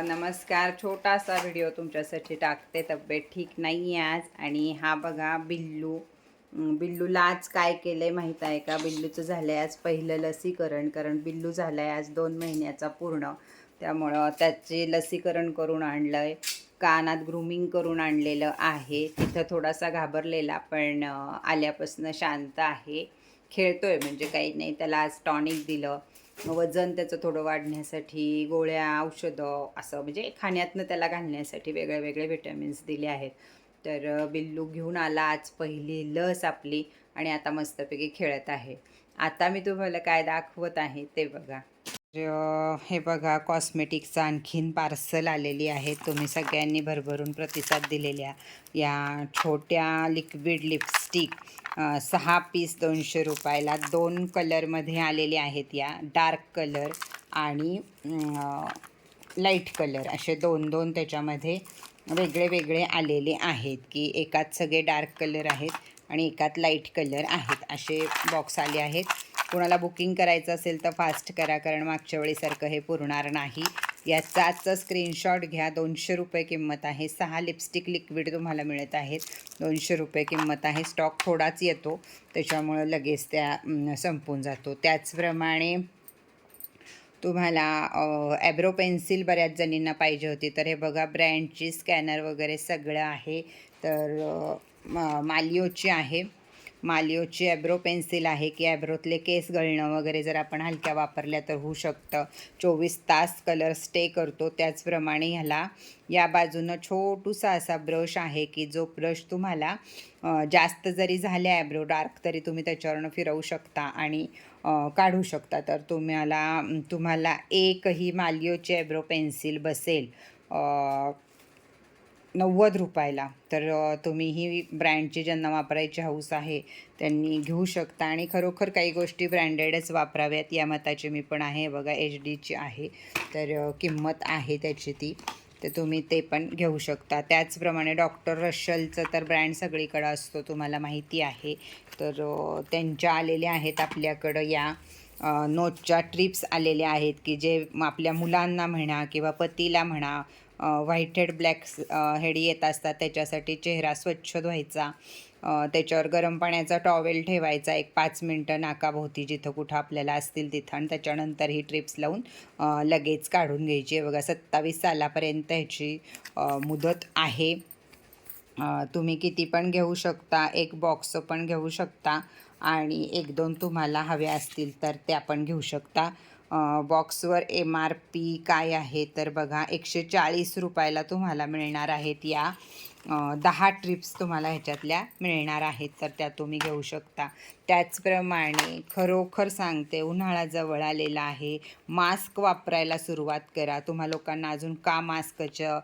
नमस्कार. छोटासा व्हिडिओ तुमच्यासाठी टाकते. तब्येत ठीक नाही आहे आज आणि हा बघा बिल्लू. बिल्लूला आज काय केलं आहे माहीत आहे का? बिल्लूचं झालं आहे आज पहिलं लसीकरण कारण बिल्लू झालं आहे आज दोन महिन्याचा पूर्ण. त्यामुळं त्याचे लसीकरण करून आणलं आहे कानात ग्रूमिंग करून आणलेलं आहे. तिथं थोडासा घाबरलेला पण आल्यापासून शांत आहे. खेळतो आहे म्हणजे काही नाही. त्याला आज टॉनिक दिलं. वजन त्याचं थोडं वाढण्यासाठी गोळ्या औषधं असं म्हणजे खाण्यातनं त्याला घालण्यासाठी वेगळे वेगळे व्हिटॅमिन्स दिले आहेत. तर बिल्लू घेऊन आला आज पहिली लस आपली आणि आता मस्तपैकी खेळत आहे. आता मी तुम्हाला काय दाखवत आहे ते बघा. हे बघा कॉस्मेटिकचं आणखीन पार्सल आलेली आहे. तुम्ही सगळ्यांनी भरभरून प्रतिसाद दिलेल्या या छोट्या लिक्विड लिपस्टिक सहा पीस दोनशे रुपयाला दोन कलरमध्ये आलेले आहेत या. डार्क कलर आणि लाइट कलर असे दोन दोन त्याच्यामध्ये वेगळे वेगळे आलेले आहेत की एकात सगळे डार्क कलर आहेत आणि एकात लाइट कलर आहेत असे बॉक्स आले आहेत. कोणाला बुकिंग करायचं असेल तर फास्ट करा कारण मागच्या वेळीसारखं हे पुरणार नाही. याचा आजचा स्क्रीनशॉट घ्या. दोनशे रुपये किंमत आहे. सहा लिपस्टिक लिक्विड तुम्हाला मिळत आहेत. दोनशे रुपये किंमत आहे. स्टॉक थोडाच येतो. त्याच्यामुळं लगेच त्या संपून जातो. त्याचप्रमाणे तुम्हाला ॲब्रो पेन्सिल बऱ्याच जणींना पाहिजे होती. तर हे बघा ब्रँडची स्कॅनर वगैरे सगळं आहे. तर मालिओची आहे. मालिओची ॲब्रो पेन्सिल आहे की ॲब्रोतले केस गळणं वगैरे जर आपण हलक्या वापरल्या तर होऊ शकतं. चोवीस तास कलर स्टे करतो. त्याचप्रमाणे ह्याला या बाजूनं छोटूसा असा ब्रश आहे की जो ब्रश तुम्हाला जास्त जरी झाले ॲब्रो डार्क तरी तुम्ही त्याच्यावरनं फिरवू शकता आणि काढू शकता. तर तुम्हाला तुम्हाला एकही मालिओची ॲब्रो पेन्सिल बसेल. नव्वद रुपयाला. तर तुम्ही ही ब्रँडची ज्यांना वापरायची हौस आहे त्यांनी घेऊ शकता. आणि खरोखर काही गोष्टी ब्रँडेडच वापराव्यात या मताची मी पण आहे. बघा एच डीची आहे. तर किंमत आहे त्याची ती. तर तुम्ही ते पण घेऊ शकता. त्याचप्रमाणे डॉक्टर रशलचं तर ब्रँड सगळीकडं असतो तुम्हाला माहिती आहे. तर त्यांच्या आलेल्या आहेत आपल्याकडं या नोटच्या ट्रिप्स आलेल्या आहेत की जे आपल्या मुलांना म्हणा किंवा पतीला म्हणा व्हाईट हेड ब्लॅक हेड येत असतात. त्याच्यासाठी चेहरा स्वच्छ धुवायचा. त्याच्यावर गरम पाण्याचा टॉवेल ठेवायचा. एक पाच मिनटं नाकाभोवती जिथं कुठं आपल्याला असतील तिथं. आणि त्याच्यानंतर ही ट्रिप्स लावून लगेच काढून घ्यायची. आहे बघा सत्तावीस सालापर्यंत ह्याची मुदत आहे. तुम्ही किती पण घेऊ शकता. एक बॉक्स पण घेऊ शकता. आणि एक दोन तुम्हाला हवे असतील तर त्या पण घेऊ शकता. बॉक्सवर एम आर पी काय आहे तर बघा एकशे चाळीस रुपयाला तुम्हाला मिळणार आहेत या. दहा ट्रिप्स तुम्हाला ह्याच्यातल्या मिळणार आहेत तर त्या तुम्ही घेऊ शकता. त्याचप्रमाणे खरोखर सांगते उन्हाळा जवळ आलेला आहे. मास्क वापरायला सुरुवात करा. तुम्हा लोकांना अजून का मास्कचं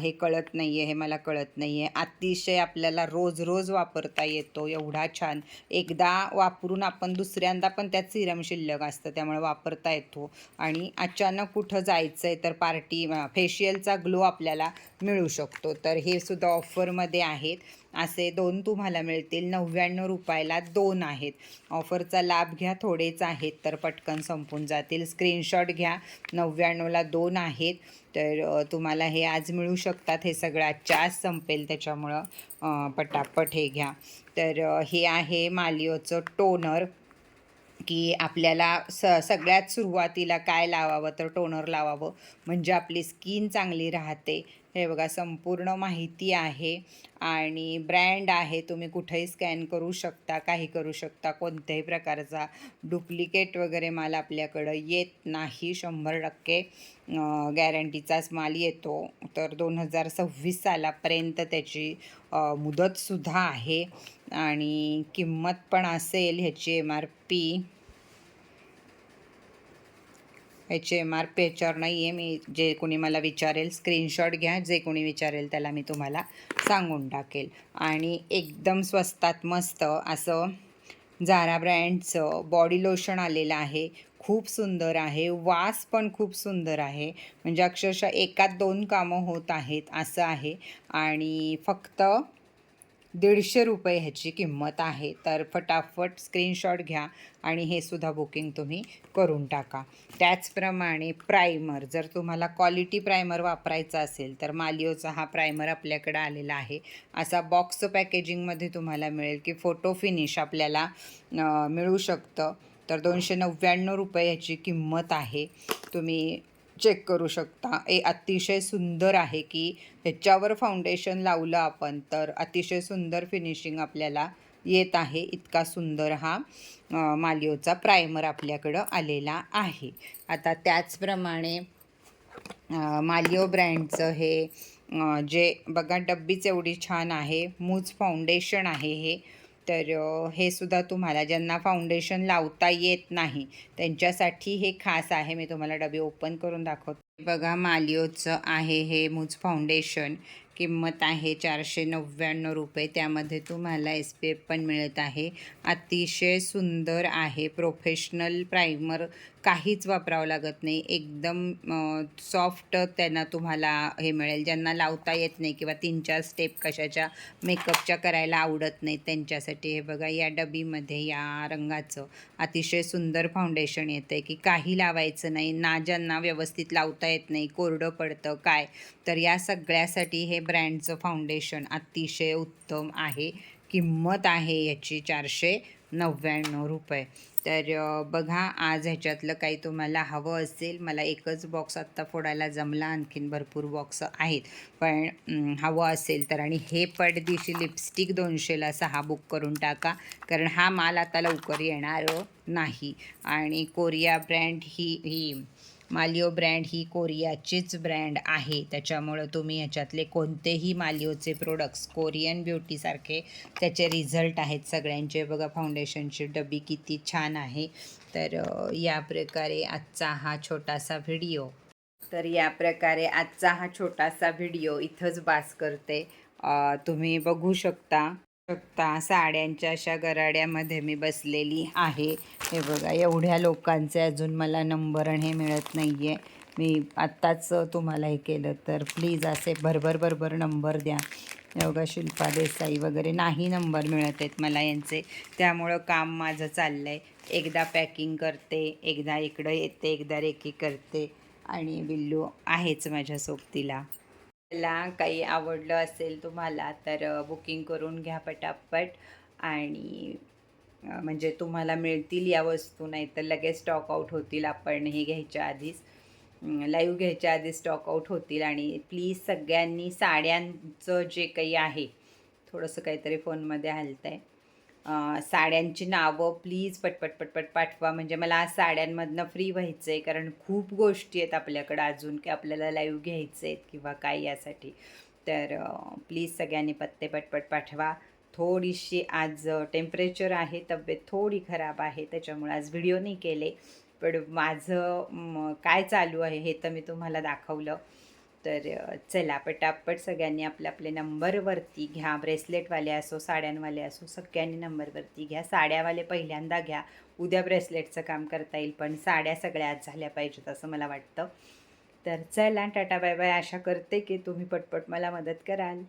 हे कळत नाही आहे हे मला कळत नाही आहे अतिशय आपल्याला रोज रोज वापरता येतो एवढा छान. एकदा वापरून आपण दुसऱ्यांदा पण त्यात सिरम शिल्लक असतं त्यामुळे वापरता येतो. आणि अचानक कुठं जायचं आहे तर पार्टी फेशियलचा ग्लो आपल्याला मिळू शकतो. तर हे सुद्धा ऑफरमध्ये आहेत. असे दोन तुम्हाला मिळतील. नव्याण्णव रुपयाला दोन आहेत. ऑफरचा लाभ घ्या थोडेच आहेत तर पटकन संपून जातील. स्क्रीनशॉट घ्या. नव्याण्णवला दोन आहेत. तर तुम्हाला हे आज मिळू शकतात. हे सगळं आजच्या आज संपेल. त्याच्यामुळं पटापट हे घ्या. तर हे आहे मालिओचं टोनर. की आपल्याला स सगळ्यात सुरुवातीला काय लावावं? तर टोनर लावावं. म्हणजे आपली स्किन चांगली राहते. हे बघा संपूर्ण माहिती आहे आणि ब्रँड आहे तुम्ही कुठेही स्कॅन करू शकता काही करू शकता कोणत्याही प्रकारचा डुप्लिकेट वगैरे माल आपल्याकडं येत नाही. शंभर टक्के गॅरंटीचाच माल येतो. तर दोन हजार सव्वीस सालापर्यंत त्याची मुदतसुद्धा आहे आणि किंमत पण असेल ह्याची M R P H M R P ह्याच्यावर नाही आहे मी जे कोणी मला विचारेल स्क्रीनशॉट घ्या. जे कोणी विचारेल त्याला मी तुम्हाला सांगून टाकेल. आणि एकदम स्वस्तात मस्त असं झारा ब्रँडचं बॉडी लोशन आलेलं आहे. खूप सुंदर आहे. वास पण खूप सुंदर आहे. म्हणजे अक्षरशः एकात दोन कामं होत आहेत असं आहे. आणि फक्त दीडशे रुपये ह्याची किंमत आहे. तर फटाफट स्क्रीनशॉट घ्या आणि हे सुद्धा बुकिंग तुम्ही करून टाका. त्याचप्रमाणे प्रायमर जर तुम्हाला क्वालिटी प्रायमर वापरायचा असेल तर मालिओचा हा प्रायमर आपल्याकडे आलेला आहे. असा बॉक्स पॅकेजिंगमध्ये तुम्हाला मिळेल की फोटो फिनिश आपल्याला मिळू शकतं. तर दोनशे नव्याण्णव रुपये ह्याची किंमत आहे. तुम्ही चेक करू शकता. ए अतिशय सुंदर आहे की ह्याच्यावर फाउंडेशन लावलं आपण तर अतिशय सुंदर फिनिशिंग आपल्याला येत आहे. इतका सुंदर हा मालिओचा प्रायमर आपल्याकडं आलेला आहे. आता त्याचप्रमाणे मालिओ ब्रँडचं हे जे बघा डब्बीच एवढी छान आहे. मूज फाउंडेशन आहे हे. तर हे सुद्धा तुम्हाला ज्यांना फाउंडेशन लावता येत नाही त्यांच्यासाठी हे खास आहे. मी तुम्हाला डबे ओपन करून दाखवते. बघा मालिओचं आहे हे मूज फाउंडेशन किंमत आहे चारशे नव्याण्णव रुपये. त्यामध्ये तुम्हाला एस पी एफ पण मिळत आहे. अतिशय सुंदर आहे. प्रोफेशनल प्रायमर काहीच वापरावं लागत नाही. एकदम सॉफ्ट त्यांना तुम्हाला हे मिळेल. ज्यांना लावता येत नाही किंवा तीन चार स्टेप कशाच्या मेकअपच्या करायला आवडत नाही त्यांच्यासाठी हे बघा या डबीमध्ये या रंगाचं अतिशय सुंदर फाउंडेशन येतं आहे की काही लावायचं नाही. ना ज्यांना व्यवस्थित लावता येत नाही कोरडं पडतं काय? तर या सगळ्यासाठी हे ब्रँडचं फाउंडेशन अतिशय उत्तम आहे. किंमत आहे याची चारशे नव्याण्णव रुपये. तर बघा आज ह्याच्यातलं काही तुम्हाला हवं असेल मला एकच बॉक्स आत्ता फोडायला जमला आणखीन भरपूर बॉक्स आहेत. पण हवं असेल तर आणि हे पडदिशी लिपस्टिक दोनशेला सहा बुक करून टाका कारण हा माल आता लवकर येणार नाही. आणि कोरिया ब्रँड ही ही मालिओ ब्रँड ही कोरियाचीच ब्रँड आहे. त्याच्यामुळं तुम्ही ह्याच्यातले कोणतेही मालिओचे प्रोडक्ट्स कोरियन ब्युटीसारखे त्याचे रिझल्ट आहेत सगळ्यांचे. बघा फाउंडेशनची डबी किती छान आहे. तर या प्रकारे आजचा हा छोटासा व्हिडिओ तर या प्रकारे आजचा हा छोटासा व्हिडिओ इथंच बास करते. तुम्ही बघू शकता. शकता साड्यांच्या अशा गराड्यामध्ये मी बसलेली आहे. हे बघा एवढ्या लोकांचे अजून मला नंबर हे मिळत नाही आहे मी आत्ताच तुम्हाला हे केलं तर प्लीज असे भरभर भरभर नंबर द्या. योगा शिल्पा देसाई वगैरे नाही नंबर मिळत आहेत मला यांचे. त्यामुळं काम माझं चाललं आहे एकदा पॅकिंग करते एकदा इकडं येते एकदा रेकी करते. आणि बिल्लू आहेच माझ्या सोबतीला. मला काही आवडलं असेल तुम्हाला तर बुकिंग करून घ्या पटापट. आणि म्हणजे तुम्हाला मिळतील या वस्तू नाही तर लगेच स्टॉक आऊट होतील आपण हे घ्यायच्या आधीच. लाईव्ह घ्यायच्या आधी स्टॉक आऊट होतील. आणि प्लीज सगळ्यांनी साड्यांचं जे काही आहे थोडंसं काहीतरी फोनमध्ये हलतं आहे साड्यांची नावं प्लीज पटपट पटपट पाठवा. म्हणजे मला आज साड्यांमधनं फ्री व्हायचं आहे कारण खूप गोष्टी आहेत आपल्याकडं अजून की आपल्याला लाईव्ह घ्यायचे आहेत किंवा काय यासाठी. तर प्लीज सगळ्यांनी पत्ते पटपट पाठवा. थोडीशी आज टेम्परेचर आहे तब्येत थोडी खराब आहे त्याच्यामुळे आज व्हिडिओ नाही केले. पण माझं काय चालू आहे हे तर मी तुम्हाला दाखवलं. तर चला पटापट सगळ्यांनी आपले आपले नंबरवरती घ्या. ब्रेसलेटवाले असो साड्यांवाले असो सगळ्यांनी नंबरवरती घ्या. साड्यावाले पहिल्यांदा घ्या. उद्या ब्रेसलेटचं काम करता येईल पण साड्या सगळ्या आज झाल्या पाहिजेत असं मला वाटतं. तर चला टाटा बाय बाय. आशा करते की तुम्ही पटपट मला मदत कराल.